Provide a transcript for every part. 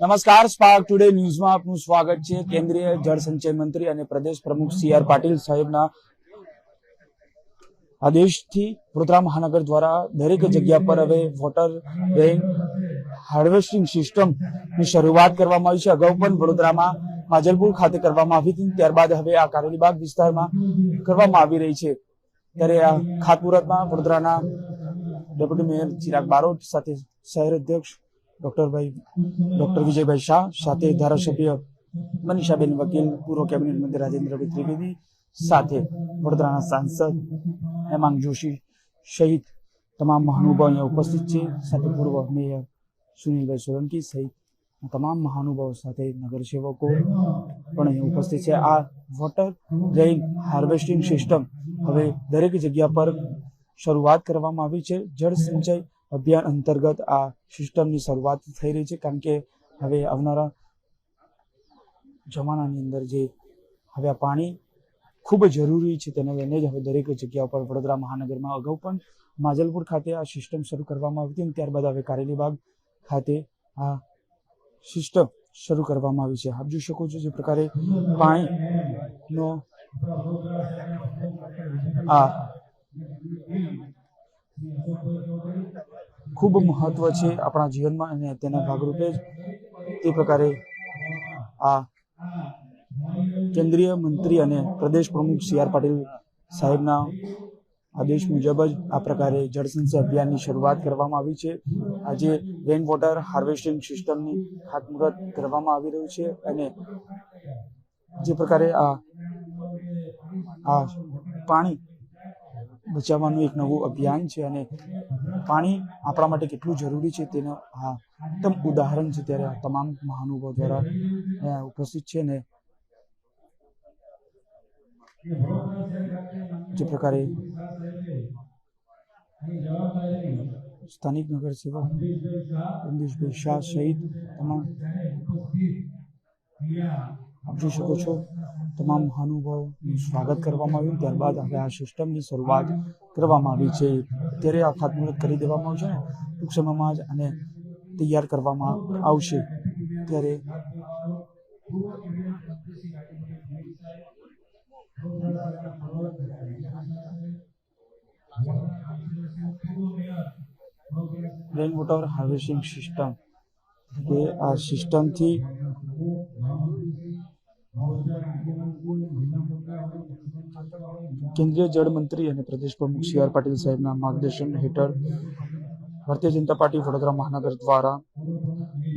નમસ્કાર spark today ન્યૂઝમાં આપનું સ્વાગત છે. કેન્દ્રીય જળ સંચય મંત્રી અને પ્રદેશ પ્રમુખ સી આર પાટીલ સાહેબના આદેશથી વડોદરા મહાનગર દ્વારા દરેક જગ્યા પર હવે વોટર રેઇન હાર્વેસ્ટિંગ સિસ્ટમની શરૂઆત કરવામાં આવી છે. અગાઉ પણ વડોદરામાં માજલપુર ખાતે કરવામાં આવી હતી. ત્યારબાદ હવે આ કારેલીબાગ વિસ્તારમાં કરવામાં આવી રહી છે. ત્યારે આ ખાતમુહૂર્તમાં વડોદરાના ડેપ્યુટી મેયર ચિરાગ બારોટ સાથે શહેર અધ્યક્ષ ડોક્ટરભાઈ ડોક્ટર વિજયભાઈ શાહ સાથે ધારાસભ્ય મનીષાબેન વકીલ, પૂર્વ કેબિનેટ મંત્રી રાજેન્દ્રભાઈ ત્રિવેદી સાથે વડોદરાના સાંસદ હેમાંગ જોશી સહિત તમામ મહાનુભાવ અહીંયા ઉપસ્થિત છે. સાથે પૂર્વ મેયર સુનિલભાઈ સોલંકી સહિત તમામ મહાનુભાવો સાથે નગરસેવકો પણ અહીંયા ઉપસ્થિત છે. આ વોટર રેઇન હાર્વેસ્ટિંગ સિસ્ટમ હવે દરેક જગ્યા પર શરૂઆત કરવામાં આવી છે. જળ સિંચાઈ અભિયાન અંતર્ગત આ સિસ્ટમની શરૂઆત થઈ રહી છે. કારણ કે હવે આવનારા જમાનાની અંદર જે હવે આ પાણી ખૂબ જરૂરી છે તેને લઈને જ હવે દરેક જગ્યા પર વડોદરા મહાનગરમાં અગાઉ પણ માજલપુર ખાતે આ સિસ્ટમ શરૂ કરવામાં આવી હતી અને ત્યારબાદ હવે કારેલીબાગ ખાતે આ સિસ્ટમ શરૂ કરવામાં આવી છે. આપ જોઈ શકો છો જે પ્રકારે પાણીનો આ ખૂબ મહત્વ છે આપણા જીવનમાં અને તેના ભાગરૂપે જ તે પ્રકારે આ કેન્દ્રીય મંત્રી અને પ્રદેશ પ્રમુખ સી આર પાટીલ સાહેબના આદેશ મુજબ જ આ પ્રકારે જળસંચય અભિયાનની શરૂઆત કરવામાં આવી છે. આજે રેન વોટર હાર્વેસ્ટિંગ સિસ્ટમની ખાતમુહૂર્ત કરવામાં આવી રહ્યું છે અને જે પ્રકારે આ આ પાણી બચાવવાનું એક નવું અભિયાન છે અને પાણી આપણા માટે કેટલું જરૂરી છે તેનો આ ઉત્તમ ઉદાહરણ છે ત્યારે આ તમામ મહાનુભાવ દ્વારા ઉપસ્થિત છે ને જે પ્રકારે સ્થાનિક નગરસેવક રંદીશભાઈ શાહ સહિત તમામ આપ જોઈ શકો છો. તમામ મહાનુભાવનું સ્વાગત કરવામાં આવ્યું. ત્યારબાદ હવે આ સિસ્ટમની શરૂઆત કરવામાં આવી છે. ત્યારે આ ખાતમુહૂર્ત કરી દેવામાં આવશે ને? ટૂંક સમયમાં જ આને તૈયાર કરવામાં આવશે. ત્યારે રેન વોટર હાર્વેસ્ટિંગ સિસ્ટમ કે આ સિસ્ટમથી કેન્દ્રીય જળ મંત્રી અને પ્રદેશ પ્રમુખ સી આર પાટીલ સાહેબના માર્ગદર્શન હેઠળ ભારતીય જનતા પાર્ટી વડોદરા મહાનગર દ્વારા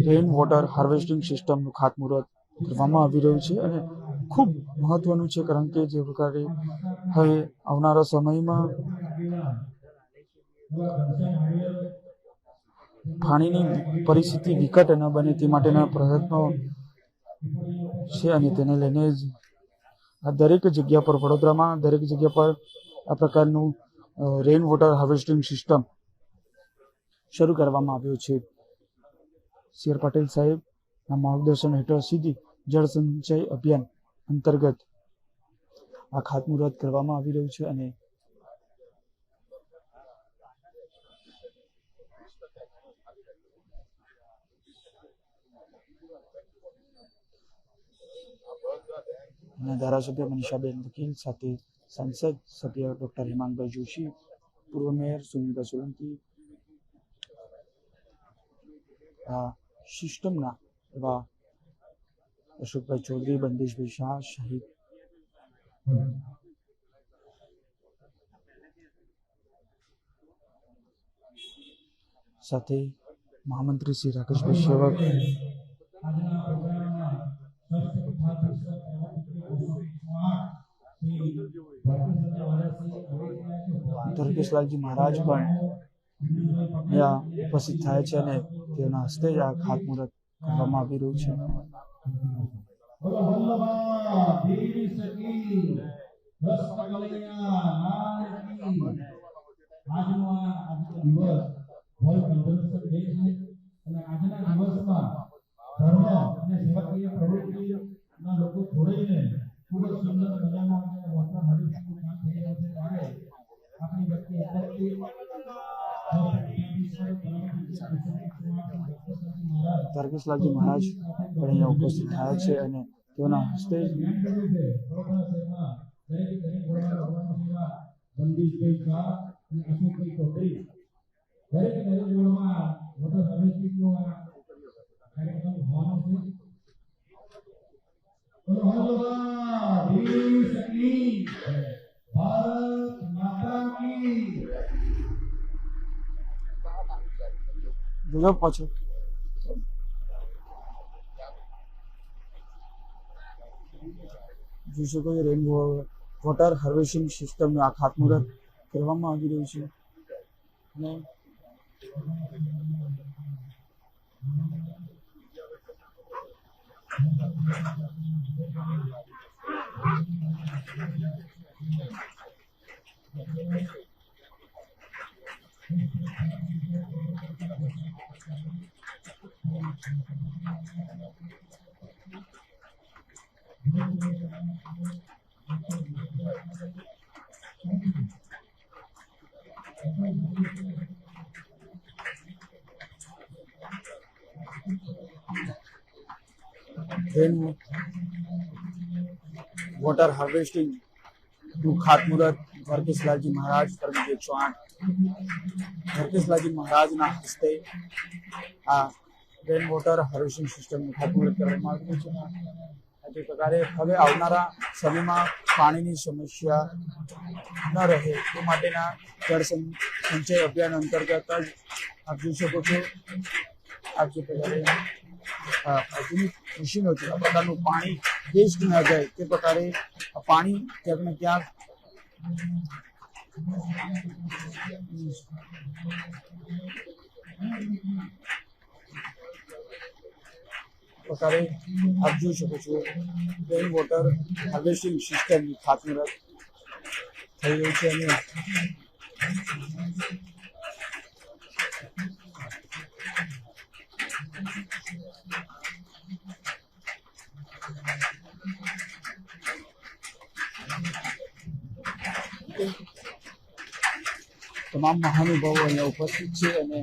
રેઇન વોટર હાર્વેસ્ટિંગ સિસ્ટમનું ખાતમુહૂર્ત કરવામાં આવી રહ્યું છે અને ખૂબ મહત્વનું છે કારણ કે જે પ્રકારે હવે આવનારા સમયમાં પાણીની પરિસ્થિતિ વિકટ ન બને તે માટેના પ્રયત્નો છે અને તેને લઈને જ આ દરેક જગ્યા પર વડોદરામાં, દરેક જગ્યા પર આ પ્રકારનું રેઇન વોટર હાર્વેસ્ટિંગ સિસ્ટમ શરૂ કરવામાં આવ્યું છે. સી આર પાટીલ સાહેબના માર્ગદર્શન હેઠળ સીધી જળ સંચય અભિયાન અંતર્ગત આ ખાતમુહૂર્ત કરવામાં આવી રહ્યું છે અને અને ધારાસભ્ય મનીષાબેન વકીલ સાથે સાંસદ સભ્ય ડોક્ટર હેમાંગભાઈ જોશી, પૂર્વ મેયર સુનિલભાઈ સોલંકી. આ સિસ્ટમના એવા અશોકભાઈ ચૌધરી, બંદેશભાઈ શાહ, શહીદ સાથે મહામંત્રી શ્રી રાકેશભાઈ સેવક ધર્મેશલાલજી મહારાજ પણ ત્યાં ઉપસ્થિત થાય છે અને તેના હસ્તે જ આ ખાતમુહૂર્ત કરવામાં આવી રહ્યું છે. આજનો આ દિવસ આજના દિવસમાં ઉપસ્થિત મહારાજ પણ અહીંયા ઉપસ્થિત થયા છે અને તેઓના હસ્તે ભારત માતા કી જોજો પાછું. જોઈ શકો વોટર હાર્વેસ્ટિંગ સિસ્ટમનું આ ખાતમુહૂર્ત કરવામાં આવી રહ્યું છે. અને રેન વોટર હાર્વેસ્ટિંગનું ખાતમુહૂર્ત દ્વારકેશલાલજી મહારાજ પરમિત એકસો આઠ દ્વારકેશલાલજી મહારાજના હસ્તે આ રેન વોટર હાર્વેસ્ટિંગ સિસ્ટમનું ખાતમુહૂર્ત કરવામાં આવ્યું છે. તે પ્રકારે હવે આવનારા સમયમાં પાણીની સમસ્યા ન રહે તે માટેના જળ સંચય અભિયાન અંતર્ગત જ આપ જોઈ શકો છો આપ જે પ્રકારે આધુનિક મશીનો છે, આ પ્રકારનું પાણી વેસ્ટ ન જાય તે પ્રકારે પાણી ક્યાંક ને ક્યાંક પ્રકારે આપ જોઈ શકો છો. રેન વોટર હાર્વેસ્ટિંગ સિસ્ટમ ખાતમુહૂર્ત થઈ રહ્યું છે અને તમામ મહાનુભાવો અહીંયા ઉપસ્થિત છે અને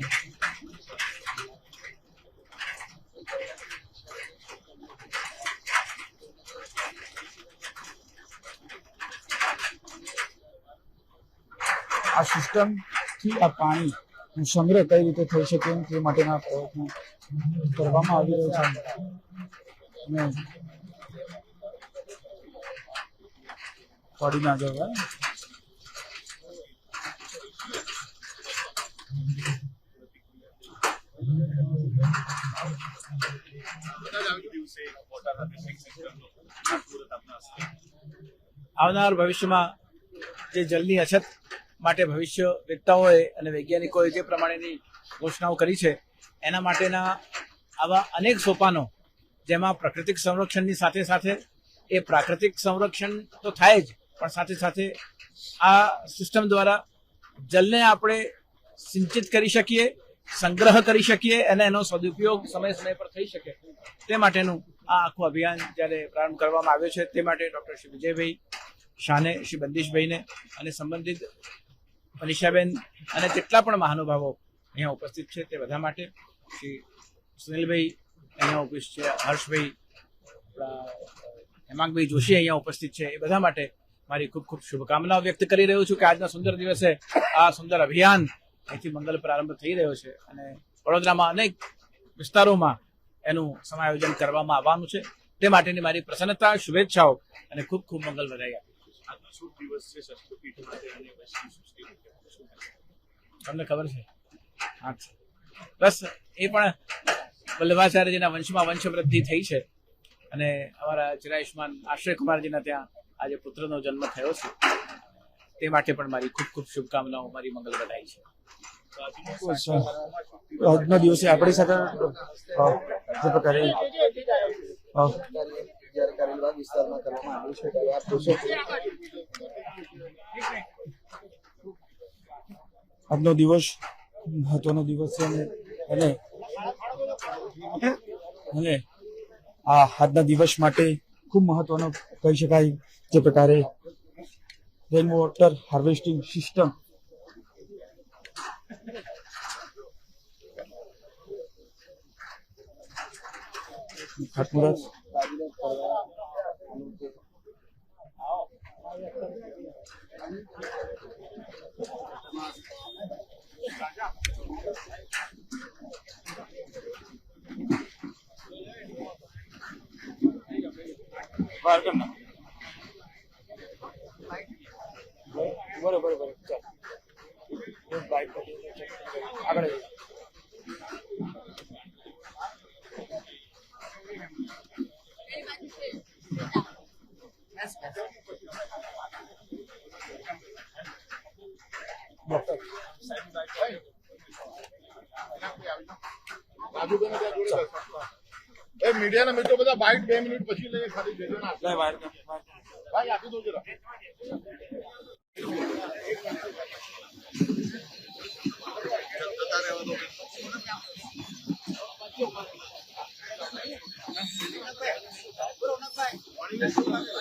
આ સિસ્ટમથી આ પાણી સંગ્રહ કઈ રીતે થઈ શકે તે માટેના પ્રયત્નો કરવામાં આવી રહ્યો છે. અને પડી ના જવાય આવનાર ભવિષ્યમાં જે જલની અછત માટે ભવિષ્ય વેદતાઓએ અને વૈજ્ઞાનિકોએ જે પ્રમાણેની ઘોષણાઓ કરી છે, એના માટેના આવા અનેક સોપાનો જેમાં પ્રાકૃતિક સંરક્ષણની સાથે સાથે એ પ્રાકૃતિક સંરક્ષણ તો થાય જ, પણ સાથે સાથે આ સિસ્ટમ દ્વારા જલને આપણે સિંચિત કરી શકીએ, સંગ્રહ કરી શકીએ અને એનો સદુપયોગ સમય સમય પર થઈ શકે. તે માટેનું આ આખું અભિયાન જ્યારે પ્રારંભ કરવામાં આવ્યો છે, તે માટે ડૉક્ટર શ્રી વિજયભાઈ શાને, શ્રી બંદીશભાઈને અને સંબંધિત મનીષાબેન અને જેટલા પણ મહાનુભાવો અહીંયા ઉપસ્થિત છે તે બધા માટે શ્રી સુનિલભાઈ અહીંયા ઉપસ્થિત છે, હર્ષભાઈ, આપણા હેમાંગભાઈ જોશી અહીંયા ઉપસ્થિત છે, એ બધા માટે મારી ખૂબ ખૂબ શુભકામનાઓ વ્યક્ત કરી રહ્યો છું કે આજના સુંદર દિવસે આ સુંદર અભિયાન અહીંથી મંગલ પ્રારંભ થઈ રહ્યો છે અને વડોદરામાં અનેક વિસ્તારોમાં એનું સમાયોજન કરવામાં આવવાનું છે તે માટેની મારી પ્રસન્નતા, શુભેચ્છાઓ અને ખૂબ ખૂબ મંગલ વધાઈ આપું. આજનો શુભ દિવસ છે શસ્ત્રપીઠ માટે અને વૈષ્ણવ સૃષ્ટિ માટે? તમને ખબર છે? હા બસ એ પણ વલ્લભાચાર્યજીના વંશમાં વંશવૃદ્ધિ થઈ છે. અને અમારા ચિરાયુષ્માન આશ્રય કુમારજીના ત્યાં આજે પુત્રનો જન્મ થયો છે. તે માટે પણ મારી ખૂબ ખૂબ શુભકામનાઓ મારી મંગલ બધાઈ છે. તો આજના દિવસે આપણી સાથે જે પ્રકારે અ, જ્યારે કરેલવા વિસ્તારમાં કરવામાં આવ્યું છે. ત્યારે આપ જોશો આજનો દિવસ મહત્વનો દિવસ છે અને અને આ આજના દિવસ માટે ખૂબ મહત્વનો કહી શકાય જે પ્રકારે રેન વોટર હાર્વેસ્ટિંગ સિસ્ટમ ખાતમુહૂર્ત 好。બાઈટ બે મિનિટ પછી લઈએ ખાલી જઈને. ભાઈ આપી દો જરા વડોદરા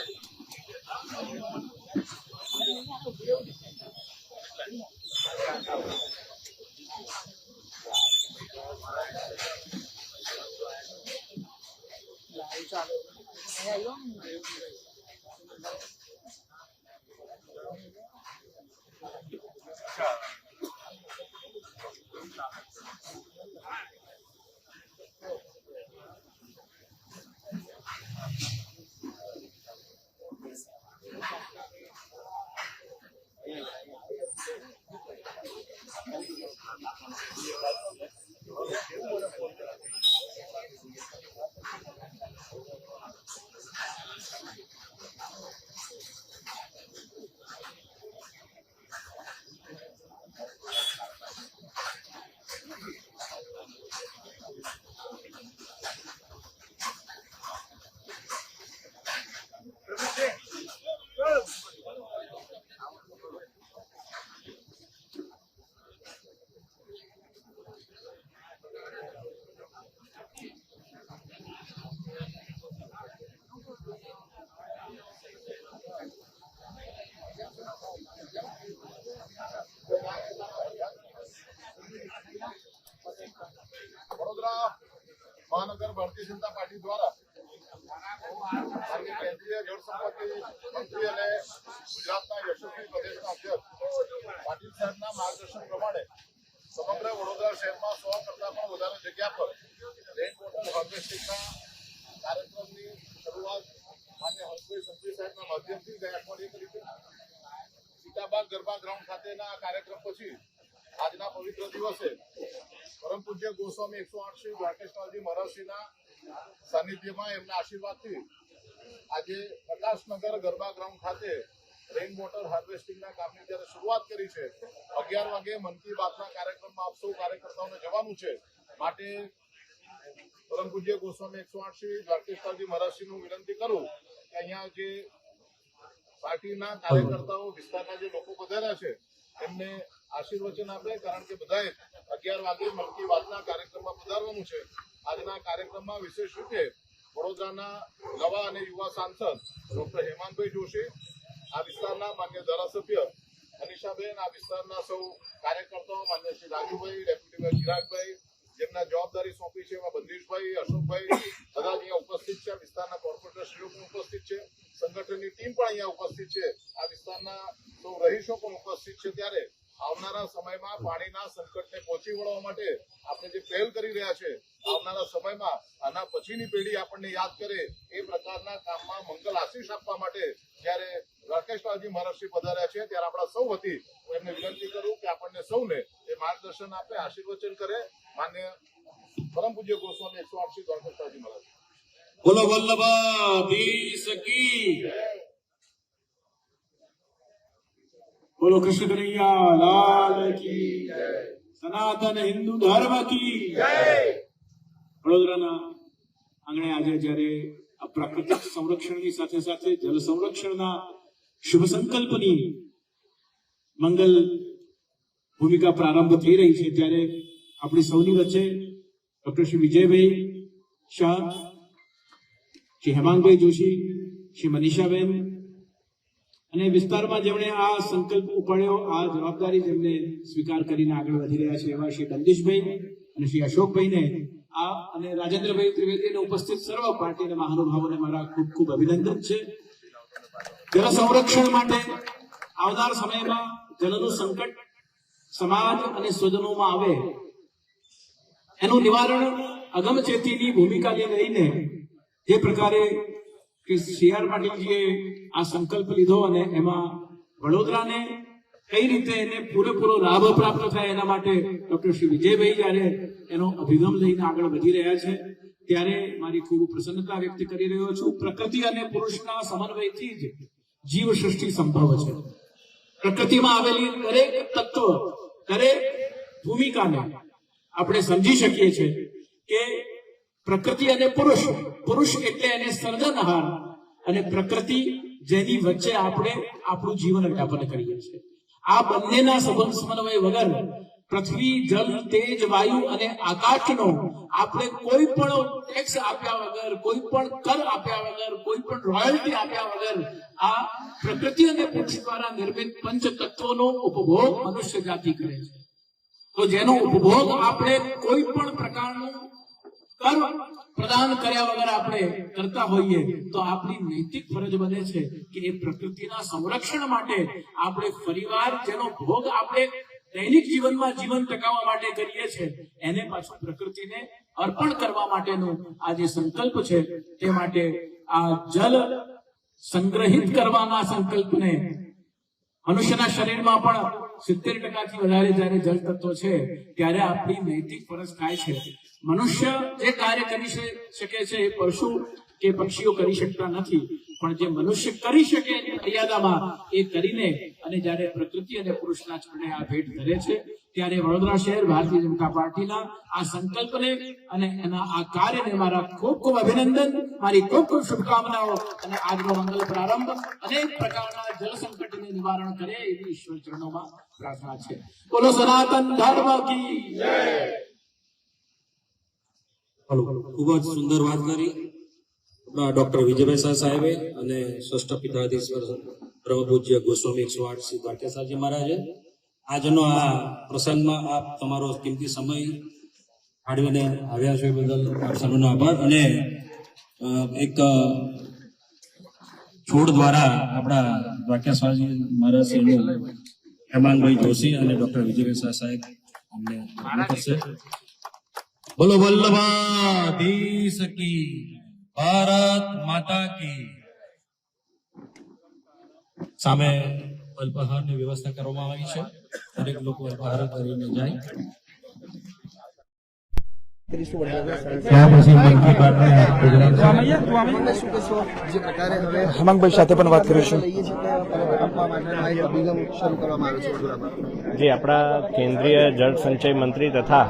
આજના પવિત્ર દિવસે પરમ પૂજ્ય એકસો આઠ શ્રી સાનિધ્યમાં એમના આશીર્વાદથી આજે પ્રકાશનગર ગરબા ગ્રાઉન્ડ ખાતે રેઇન વોટર હાર્વેસ્ટિંગના કામની જયારે શરૂઆત કરી છે, અગિયાર વાગે મન કી બાતના કાર્યક્રમમાં આપ સૌ કાર્યકર્તાઓને જવાનું છે. માટે પરમ પૂજ્ય ગોસ્વામી એકસો આઠ શ્રી દ્વારકેશવાલજી મહારાજશ્રીનું વિનંતી કરું કે અહીંયા જે પાર્ટીના કાર્યકર્તાઓ, વિસ્તારના જે લોકો પધાર્યા છે, એમને આશીર્વચન આપે, કારણ કે બધાએ અગિયાર વાગે મન કી બાતના કાર્યક્રમમાં પધારવાનું છે. આજના કાર્યક્રમમાં વિશેષ રીતે વડોદરાના નવા અને યુવા સાંસદ ડોક્ટર હેમાંતભાઈ જોશી આ વિસ્તારના માન્ય ધારાસભ્ય અનિશાબેન, આ વિસ્તારના સૌ કાર્યકર્તાઓ, માન્ય શ્રી રાજુભાઈ, ડેપ્યુટી ચિરાગભાઈ, જેમના જવાબદારી સોંપી છે એમાં બંદીશભાઈ અશોકભાઈ બધા અહીંયા ઉપસ્થિત છે. વિસ્તારના કોર્પોરેટરશ્રીઓ પણ ઉપસ્થિત છે. સંગઠનની ટીમ પણ અહીંયા ઉપસ્થિત છે. આ વિસ્તારના સૌ રહીશો પણ ઉપસ્થિત છે ત્યારે આવનારા સમયમાં પાણીના સંકટને પહોંચી વળવા માટે આપણે જે પહેલ કરી રહ્યા છે, આવનારા સમયમાં આના પછીની પેઢી આપણને યાદ કરે એ પ્રકારના કામમાં મંગલ આશીષ આપવા માટે જ્યારે રાકેશલાલજી મહારાષ્ટ્રી પધાર્યા છે. ત્યારે આપણા સૌ વતી એમને વિનંતી કરું કે આપણને સૌને એ માર્ગદર્શન આપે, આશીર્વચન કરે. માન્ય પરમ પૂજ્ય ગોસ્વામી એકસો આઠ શ્રી દ્વારકેશલાલજી મહારાજ. બોલો વલ્લભા બોલો કૃષ્ણ કનૈયા લાલ કી સનાતન હિન્દુ ધર્મ કી વડોદરાના આંગણે આજે જ્યારે આ પ્રાકૃતિક સંરક્ષણની સાથે સાથે જળ સંરક્ષણના શુભ સંકલ્પની મંગલ ભૂમિકા પ્રારંભ થઈ રહી છે ત્યારે આપણી સૌની વચ્ચે ડોક્ટર શ્રી વિજયભાઈ શાહ, શ્રી હેમાંગભાઈ જોશી, શ્રી મનીષાબેન અને વિસ્તારમાં જેમણે આ સંકલ્પ ઉપાડ્યો, આ જવાબદારી જેમને સ્વીકાર કરીને આગળ વધી રહ્યા છે એવા શ્રી બંદીશભાઈ અને શ્રી અશોકભાઈને, આ અને રાજેન્દ્રભાઈ ત્રિવેદીને ઉપસ્થિત સર્વ પાર્ટીના મહાનુભાવોને મારા ખૂબ ખૂબ અભિનંદન છે. જળ સંરક્ષણ માટે આવનાર સમયમાં જળનું સંકટ સમાજ અને સ્વજનોમાં આવે, એનું નિવારણ અગમચેતીની ભૂમિકાને લઈને જે પ્રકારે કે સી આર પાટીલજીએ આ સંકલ્પ લીધો અને એમાં વડોદરાને કઈ રીતે એને પૂરેપૂરો લાભ પ્રાપ્ત થાય એના માટે ડોક્ટર શ્રી વિજયભાઈ જ્યારે એનો અભિગમ લઈને આગળ વધી રહ્યા છે, ત્યારે મારી ખૂબ પ્રસન્નતા વ્યક્ત કરી રહ્યો છું. પ્રકૃતિ અને પુરુષના સમન્વયથી જ જીવ સૃષ્ટિ સંભવ છે. પ્રકૃતિમાં આવેલી દરેક તત્વ, દરેક ભૂમિકાને આપણે સમજી શકીએ છીએ કે પ્રકૃતિ અને પુરુષ પુરુષ એટલે એને સર્જનહાર અને પ્રકૃતિ જેની વચ્ચે આપણે આપણું જીવન વ્યાપન કરીએ છીએ. આ બંનેના સંબંધ સમન્વય વગર પૃથ્વી, જલ, તેજ, વાયુ અને આકાશનો આપણે કોઈ પણ ટેક્સ આપ્યા વગર, કોઈ પણ કર આપ્યા વગર, કોઈ પણ રોયલ્ટી આપ્યા વગર આ પ્રકૃતિ અને પૃથ્વી દ્વારા નિર્મિત પંચ તત્વોનો ઉપભોગ મનુષ્ય જાતિ કરે છે. તો જેનો ઉપભોગ આપણે કોઈ પણ પ્રકારનું કર પ્રદાન કર્યા વગર આપણે કરતા હોઈએ, તો આપણી નૈતિક ફરજ બને છે કે એ પ્રકૃતિના સંરક્ષણ માટે આપણે ફરીવાર જેનો ભોગ આપણે દૈનિક જીવનમાં જીવન ટકાવવા માટે કરીએ છીએ, એને પાછું પ્રકૃતિને અર્પણ કરવા માટેનો આ જે સંકલ્પ છે, તે માટે આ જલ સંગ્રહિત કરવાના સંકલ્પને મનુષ્યના શરીરમાં પણ સિત્તેર ટકાથી વધારે જ્યારે જળ તત્વ છે, ત્યારે આપણી નૈતિક ફરજ થાય છે. મનુષ્ય જે કાર્ય કરી શકે છે એ પશુ કે પક્ષીઓ કરી શકતા નથી. પણ જે મનુષ્ય કરી શકે એની મર્યાદામાં એ કરીને અને જ્યારે પ્રકૃતિ અને પુરુષના ચરણે આ ભેટ ધરે છે, ત્યારે વડોદરા શહેર ભારતીય જનતા પાર્ટીના આ સંકલ્પને અને એના આ કાર્યને મારા ખૂબ ખૂબ અભિનંદન, મારી ખૂબ ખૂબ શુભકામનાઓ અને આજનો મંગલ પ્રારંભ અનેક પ્રકારના જળ સંકટને નિવારણ કરે એવી ઈશ્વર ચરણોમાં પ્રાર્થના છે. બોલો સનાતન ધર્મ કી જય! ખૂબ જ સુંદર વાત કરી. ડોક્ટર વિજયભાઈ શાહ સાહેબે અને સ્રષ્ટા પિતાધીશ્વર પરમ પૂજ્ય ગોસ્વામી એકસો શ્રી દ્વારકેશાજી મહારાજે. આજનો આ પ્રસંગમાં આપ તમારો કિંમતી સમય ફાળવીને આવ્યા છો બદલ આપ સૌનો આભાર અને એક છોડ દ્વારા આપણા દ્વારકેશ્વરજી મહારાજ શ્રીનું હેમાંગભાઈ જોશી અને ડોક્ટર વિજયભાઈ શાહ સાહેબ અમને કરશે બોલો વલ્લભાધીશ કી ભારત માતા કી. સામે અલ્પાહારની વ્યવસ્થા કરવામાં આવી છે. દરેક લોકો અલ્પાહાર કરીને જાય. હેમાંગભાઈ સાથે પણ વાત કરીશું. જે આપણા કેન્દ્રીય જળ સંચય મંત્રી તથા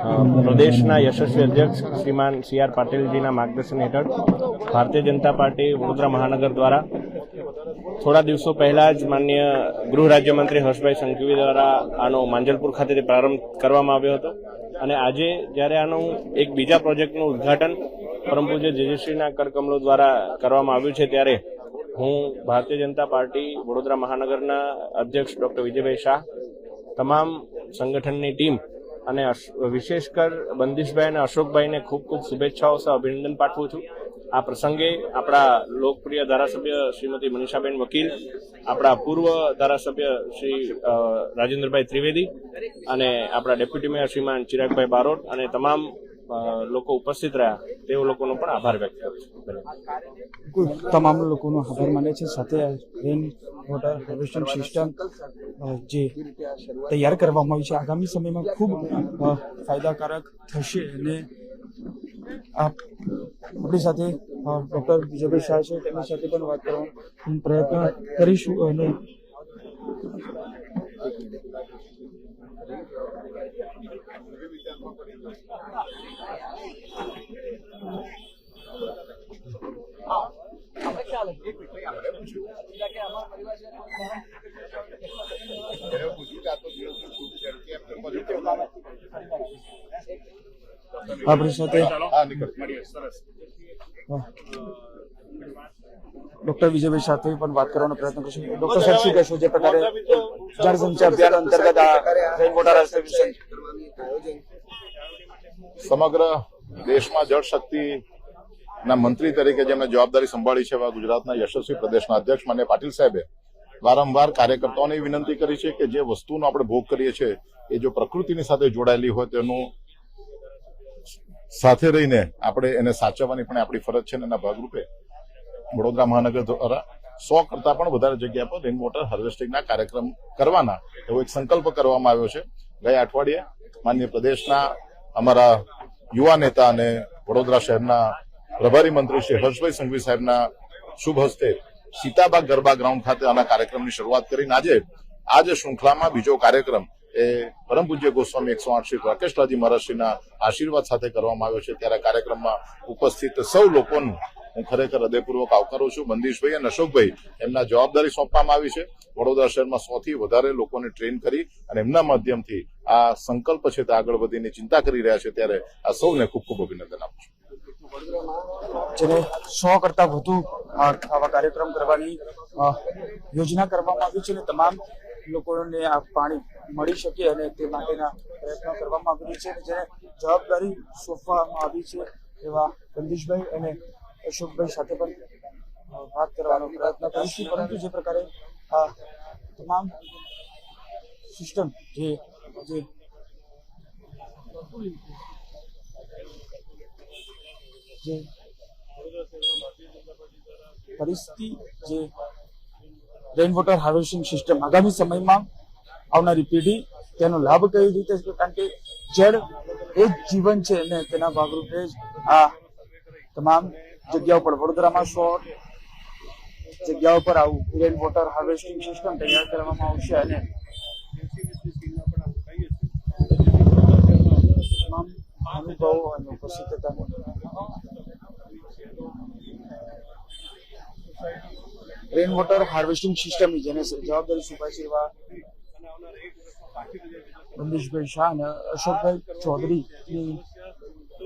પ્રદેશના યશસ્વી અધ્યક્ષ શ્રીમાન સી આર પાટીલજીના માર્ગદર્શન હેઠળ ભારતીય જનતા પાર્ટી વડોદરા મહાનગર દ્વારા થોડા દિવસો પહેલા જ માન્ય ગૃહ રાજ્યમંત્રી હર્ષભાઈ સંઘવી દ્વારા આનો માંજલપુર ખાતેથી પ્રારંભ કરવામાં આવ્યો હતો. અને આજે જ્યારે આનું એક બીજા પ્રોજેક્ટનું ઉદ્ઘાટન પરમ પૂજ્ય જેજેશ્રીના કરકમલો દ્વારા કરવામાં આવ્યું છે, ત્યારે હું ભારતીય જનતા પાર્ટી વડોદરા મહાનગરના અધ્યક્ષ ડોક્ટર વિજયભાઈ શાહ, તમામ સંગઠનની ટીમ અને વિશેષકર વિશેષ કર બંદીશભાઈ અને અશોકભાઈને ખૂબ ખૂબ શુભેચ્છાઓ સહ અભિનંદન પાઠવું છું. આ પ્રસંગે આપણા લોકપ્રિય ધારાસભ્ય શ્રીમતી મનીષાબેન વકીલ, આપણા પૂર્વ ધારાસભ્ય શ્રી રાજેન્દ્રભાઈ ત્રિવેદી અને આપણા ડેપ્યુટી મેયર શ્રીમાન ચિરાગભાઈ બારોટ અને તમામ લોકો ઉપસ્થિત રહ્યા, તેઓ લોકોનો પણ આભાર વ્યક્ત કર્યો તમામ લોકોનો આભાર માને છે. સાથે રેન વોટર હાર્વેસ્ટિંગ સિસ્ટમ જે તૈયાર કરવામાં આવી છે, આગામી સમયમાં ખૂબ ફાયદાકારક થશે અને આપ આપણી સાથે ડૉક્ટર વિજયભાઈ શાહ છે, તેમની સાથે પણ વાત કરવાનો પ્રયત્ન કરીશું અને એને પૂછ્યું કે આ તો દિવસનું શુભ છે કેમ કે પછી કેવું? આપણી સાથે ડોક્ટર વિજયભાઈ સાથે પણ વાત કરવાનો પ્રયત્ન કરશું. ડોક્ટર સાહેબ શું કહેશો? જે પ્રકારે જળ સંચય અભિયાન અંતર્ગત આ રેન વોટર સમગ્ર દેશમાં જળ શક્તિ ના મંત્રી તરીકે જેમણે જવાબદારી સંભાળી છે એવા ગુજરાતના યશસ્વી પ્રદેશના અધ્યક્ષ માન્ય પાટીલ સાહેબે વારંવાર કાર્યકર્તાઓને વિનંતી કરી છે કે જે વસ્તુનો આપણે ભોગ કરીએ છીએ, એ જો પ્રકૃતિની સાથે જોડાયેલી હોય તેનું સાથે રહીને આપણે એને સાચવવાની પણ આપણી ફરજ છે એના ભાગરૂપે વડોદરા મહાનગર દ્વારા સો કરતા પણ વધારે જગ્યા પર રેન વોટર હાર્વેસ્ટિંગના કાર્યક્રમ કરવાના એવો એક સંકલ્પ કરવામાં આવ્યો છે. ગયા અઠવાડિયે માન્ય પ્રદેશના અમારા યુવા નેતા અને વડોદરા શહેરના પ્રભારી મંત્રી શ્રી હર્ષભાઈ સંઘવી સાહેબના શુભ હસ્તે સીતાબાગ ગરબા ગ્રાઉન્ડ ખાતે આના કાર્યક્રમની શરૂઆત કરીને આજે આ જે શૃંખલામાં બીજો કાર્યક્રમ એ પરમ પૂજ્ય ગોસ્વામી એકસો આઠ શ્રી રાકેશલાજી મહારાજશ્રીના આશીર્વાદ સાથે કરવામાં આવ્યો છે. ત્યારે કાર્યક્રમમાં ઉપસ્થિત સૌ લોકોનું હું ખરેખર હૃદયપૂર્વક આવકારું છું. મંદીશભાઈ અને અશોકભાઈ એમના જવાબદારી સોંપવામાં આવી છે. વડોદરા શહેરમાં સો થી વધારે લોકોને ટ્રેન કરી અને એમના માધ્યમથી આ સંકલ્પ છે તે આગળ વધીને ચિંતા કરી રહ્યા છે ત્યારે આ સૌને ખૂબ ખૂબ અભિનંદન આપું છું. જેને સો કરતા વધુ આવા કાર્યક્રમ કરવાની યોજના કરવામાં આવી છે અને તમામ લોકોને આ પાણી મળી શકે અને તે માટેના પ્રયત્નો કરવામાં આવી છે જેને જવાબદારી સોંપવામાં આવી છે એવા બંદીશભાઈ અને અશોકભાઈ સાથે પણ વાત કરવાનો પ્રયત્ન કરીશું, પરંતુ જે પ્રકારે આ તમામ સિસ્ટમ જે જે જે પરિસ્થિતિ જે રેન વોટર હાર્વેસ્ટિંગ સિસ્ટમ આગામી સમયમાં આવનારી પેઢી તેનો લાભ કઈ રીતે કારણ કે જળ એ જ જીવન છે અને તેના ભાગરૂપે જ આ તમામ જગ્યાઓ પર વડોદરામાં સો જગ્યા ઉપર આવું રેન વોટર હાર્વેસ્ટિંગ સિસ્ટમ તૈયાર કરવામાં આવશે અને હતા વોટર હાર્વેસ્ટિંગ સિસ્ટમની જેને જવાબદારી છે એવા બંદીશભાઈ શાહ અને અશોકભાઈ ચૌધરી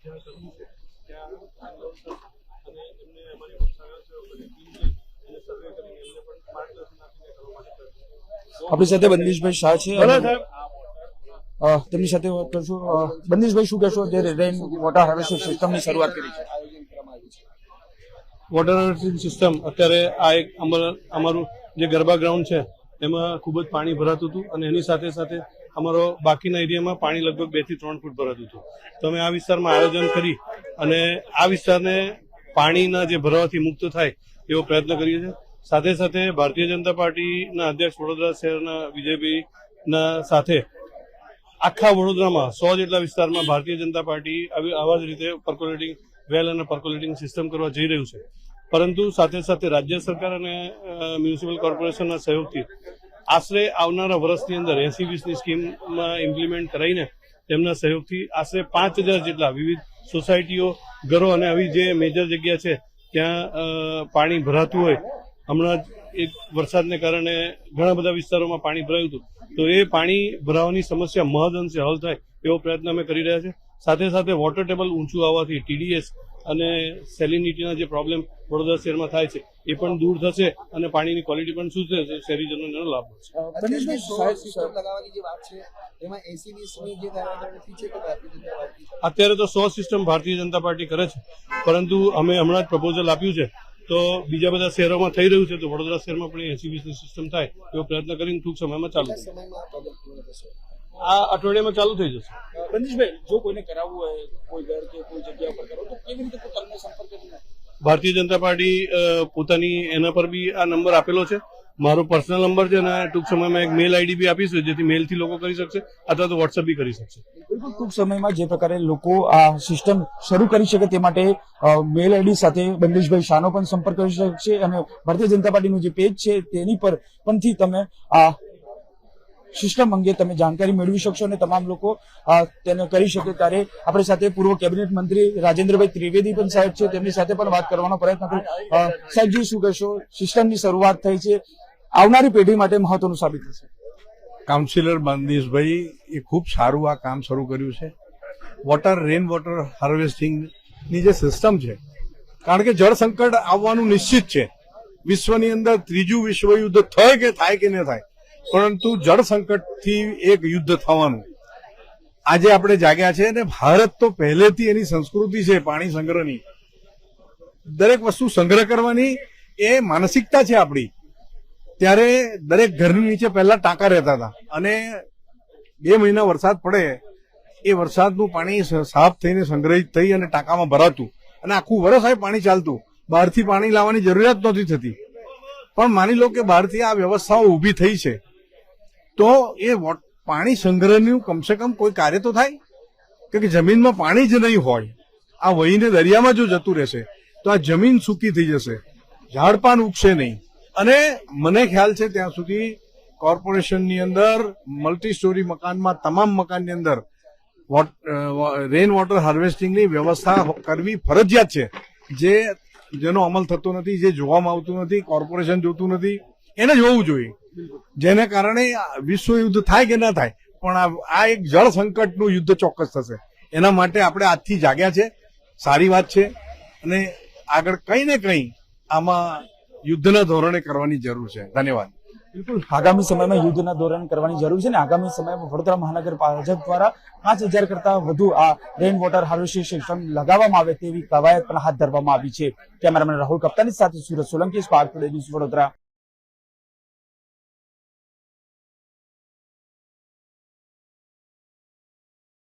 આ આપણે સાથે બંદીશભાઈ શાહ છે તેમની સાથે વાત કરશું. બંદીશભાઈ શું કહેશો? જે રેન વોટર હાર્વેસ્ટિંગ સિસ્ટમની શરૂઆત કરી છે. વોટર હાર્વેસ્ટિંગ સિસ્ટમ અત્યારે આ એક અમારા અમારું જે ગરબા ગ્રાઉન્ડ છે એમાં ખૂબ જ પાણી ભરાતું હતું અને એની સાથે સાથે અમારો બાકીના એરિયામાં પાણી લગભગ બેથી ત્રણ ફૂટ ભરાતું હતું. તો અમે આ વિસ્તારમાં આયોજન કરી અને આ વિસ્તારને પાણીના જે ભરાવાથી મુક્ત થાય એવો પ્રયત્ન કરીએ છીએ. સાથે સાથે ભારતીય જનતા પાર્ટીના અધ્યક્ષ વડોદરા શહેરના વિજયભાઈના સાથે આખા વડોદરામાં સો જેટલા વિસ્તારમાં ભારતીય જનતા પાર્ટી આવી આવા જ રીતે પર્કોલેટિંગ વેલ અને પર્કોલેટિંગ સિસ્ટમ કરવા જઈ રહ્યું છે. પરંતુ સાથે સાથે રાજ્ય સરકાર અને મ્યુનિસિપલ કોર્પોરેશનના સહયોગથી આશરે આવનારા વર્ષની અંદર એસી વીસની સ્કીમમાં ઇમ્પ્લિમેન્ટ કરાવીને તેમના સહયોગથી આશરે પાંચ હજાર જેટલા વિવિધ સોસાયટીઓ, ઘરો અને આવી જે મેજર જગ્યા છે, ત્યાં પાણી ભરાતું હોય. હમણાં જ એક વરસાદને કારણે ઘણા બધા વિસ્તારોમાં પાણી ભરાયું હતું. તો એ પાણી ભરાવાની સમસ્યા મહદ અંશે હલ થાય એવો પ્રયત્ન અમે કરી રહ્યા છે સાથે સાથે વોટર ટેબલ ઊંચું આવવાથી ટીડીએસ અને સેલિનિટીના જે પ્રોબ્લેમ વડોદરા શહેરમાં થાય છે એ પણ દૂર થશે અને પાણીની ક્વોલિટી પણ શું થશે શહેરીજનોને લાભ મળશે. અત્યારે તો સો સિસ્ટમ ભારતીય જનતા પાર્ટી કરે છે પરંતુ અમે હમણાં જ પ્રપોઝલ આપ્યું છે તો બીજા બધા શહેરોમાં થઈ રહ્યું છે તો વડોદરા શહેરમાં પણ એસી વીસની સિસ્ટમ થાય એવો પ્રયત્ન કરીને ટૂંક સમયમાં ચાલુ થશે. આ અઠવાડિયામાં ચાલુ થઈ જશે. બંદીશભાઈ જો કોઈને કરાવવું હોય કોઈ ઘર કે કોઈ જગ્યા પર કરો તો કેવી રીતે તમને સંપર્ક ભારતીય જનતા પાર્ટી પોતાની એના પર બી આ નંબર આપેલો છે. મારો પર્સનલ નંબર છે અને ટૂંક સમયમાં એક મેલ આઈડી બી આપીશું જેથી મેલથી લોકો કરી શકશે અથવા તો વોટ્સઅપ બી કરી શકશે. બિલકુલ ટૂંક સમયમાં જે પ્રકારે લોકો આ સિસ્ટમ શરૂ કરી શકે તે માટે મેલ આઈડી સાથે બંદેશભાઈ શાહનો પણ સંપર્ક કરી શકશે અને ભારતીય જનતા પાર્ટીનું જે પેજ છે તેની પર પણથી તમે આ સિસ્ટમ અંગે તમે જાણકારી મેળવી શકશો અને તમામ લોકો તેને કરી શકે ત્યારે આપણી સાથે પૂર્વ કેબિનેટ મંત્રી રાજેન્દ્રભાઈ ત્રિવેદી પણ સાહેબ છે, તેમની સાથે પણ વાત કરવાનો પ્રયત્ન કરું સાહેબજી શું કહેશો? સિસ્ટમની શરૂઆત થઈ છે. આવનારી પેઢી માટે મહત્વનું સાબિત થશે. કાઉન્સિલર બંદીશભાઈ એ ખૂબ સારું આ કામ શરૂ કર્યું છે. વોટર રેન વોટર હાર્વેસ્ટિંગની જે સિસ્ટમ છે, કારણ કે જળ સંકટ આવવાનું નિશ્ચિત છે. વિશ્વની અંદર ત્રીજું વિશ્વયુદ્ધ થાય કે થાય કે ન થાય પરંતુ જળ સંકટથી એક યુદ્ધ થવાનું. આજે આપણે જાગ્યા છે અને ભારત તો પહેલેથી એની સંસ્કૃતિ છે, પાણી સંગ્રહની. દરેક વસ્તુ સંગ્રહ કરવાની એ માનસિકતા છે આપણી. ત્યારે દરેક ઘરની નીચે પહેલા ટાંકા રહેતા હતા અને બે મહિના વરસાદ પડે, એ વરસાદનું પાણી સાફ થઈને સંગ્રહિત થઈ અને ટાંકામાં ભરાતું. અને આખું વરસ આ પાણી ચાલતું. બહારથી પાણી લાવવાની જરૂરિયાત નહોતી થતી. પણ માની લો કે બહારથી આ વ્યવસ્થાઓ ઊભી થઈ છે. તો એ પાણી સંગ્રહનું કમસે કમ કોઈ કાર્ય તો થાય? કે જમીનમાં પાણી જ નહીં હોય, આ વહીને દરિયામાં જો જતું રહેશે, તો આ જમીન સૂકી થઈ જશે ઝાડપાન ઉગશે નહીં. અને મને ખ્યાલ છે ત્યાં સુધી કોર્પોરેશનની અંદર મલ્ટી સ્ટોરી મકાનમાં, તમામ મકાનની અંદર રેન વોટર હાર્વેસ્ટિંગની વ્યવસ્થા કરવી ફરજિયાત છે. જે, જેનો અમલ થતો નથી, જે જોવામાં આવતું નથી, કોર્પોરેશન જોતું નથી એને જોવું જોઈએ. જેને કારણે વિશ્વ યુદ્ધ થાય કે ના થાય, પણ આ એક જળ સંકટનું યુદ્ધ ચોક્કસ થશે. એના માટે આપણે આજથી જાગ્યા છે. સારી વાત છે. અને આગળ કંઈ ને કંઈ આમાં યુદ્ધના ધોરણે કરવાની જરૂર છે. ધન્યવાદ. બિલકુલ. આગામી સમયમાં યુદ્ધના ધોરણ કરવાની જરૂર છે ને આગામી સમયમાં વડોદરા મહાનગર ભાજપ દ્વારા પાંચ હજાર કરતા વધુ આ રેન વોટર હાર્વેસ્ટિંગ સિસ્ટમ લગાવવામાં આવે તેવી કવાયત પણ હાથ ધરવામાં આવી છે. કેમેરામેન રાહુલ કપ્તાની સાથે સુરત સોલંકી, સ્પાર્ક વડોદરા.